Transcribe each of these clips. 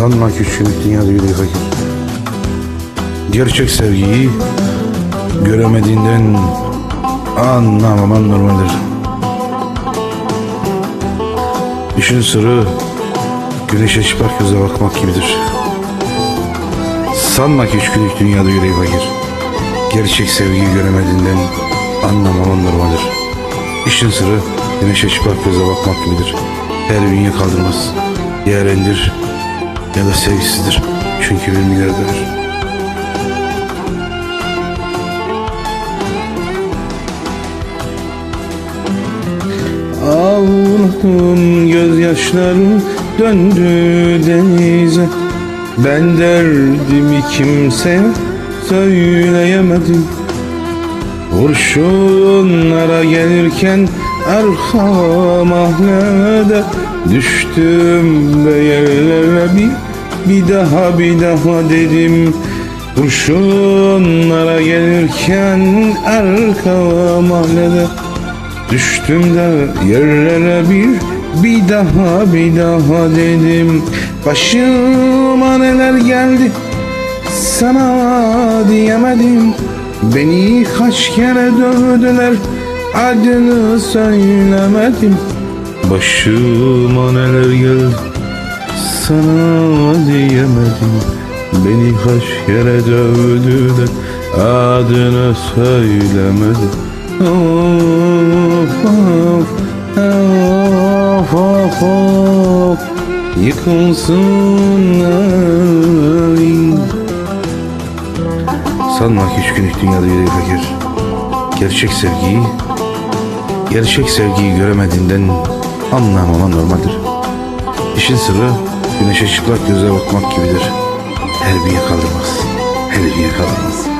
Sanma küçük dünyada yüreği fakir. Gerçek sevgiyi göremediğinden anlamaman normaldir. İşin sırrı güneşe çıplak göze bakmak gibidir. Sanma ki üç günlük dünyada yüreği fakir. Gerçek sevgiyi göremediğinden anlamaman normaldir. İşin sırrı güneşe çıplak göze bakmak gibidir. Her bünye kaldırmaz. Ya erendir ya da sevgisizdir. Çünkü bir milyarder. Ağladım gözyaşlarım döndü denize Ben derdimi kimseye söyleyemedim Kurşunlara gelirken arka mahallede Düştüm ve yerlere bir, bir daha bir daha dedim. Kurşunlara gelirken arka mahallede Düştüm de yerlere bir bir daha bir daha dedim. Başıma neler geldi sana diyemedim Beni kaç kere dövdüler adını söylemedim. Başıma neler geldi sana diyemedim. Beni kaç kere dövdüler adını söylemedim. Of of of of of Yıkılsın Sanma ki üç günlük dünyada yüreği fakir. Gerçek sevgiyi Gerçek sevgiyi göremediğinden anlamaman normaldir. İşin sırrı güneşe çıplak göze bakmak gibidir. Her bir kaldırmaz Her bir kaldırmaz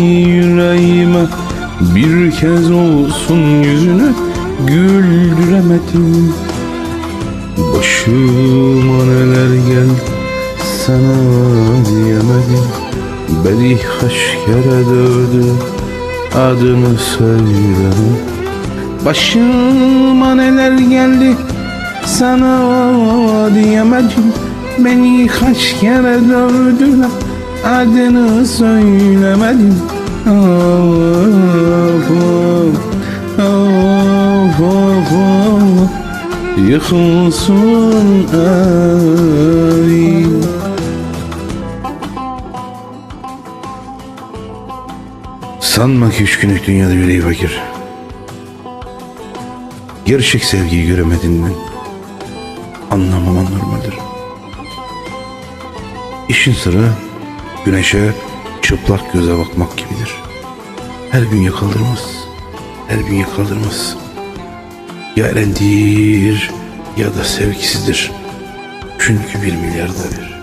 kez olsun yüzünü güldüremedim. Başıma neler geldi sana diyemedim. Beni kaç kere dövdü adını söylemedim Başıma neler geldi sana diyemedim. Beni kaç kere dövdüler adını söylemedim. Of Yıkılsın ay Sanma ki üç günlük dünyada yüreği fakir. Gerçek sevgiyi göremediğinden Anlamaman normaldir. İşin sırrı güneşe çıplak göze bakmak gibidir. Her gün yakaldırmaz, her gün yakaldırmaz. Ya erendir ya da sevgisizdir. Çünkü bir milyarda.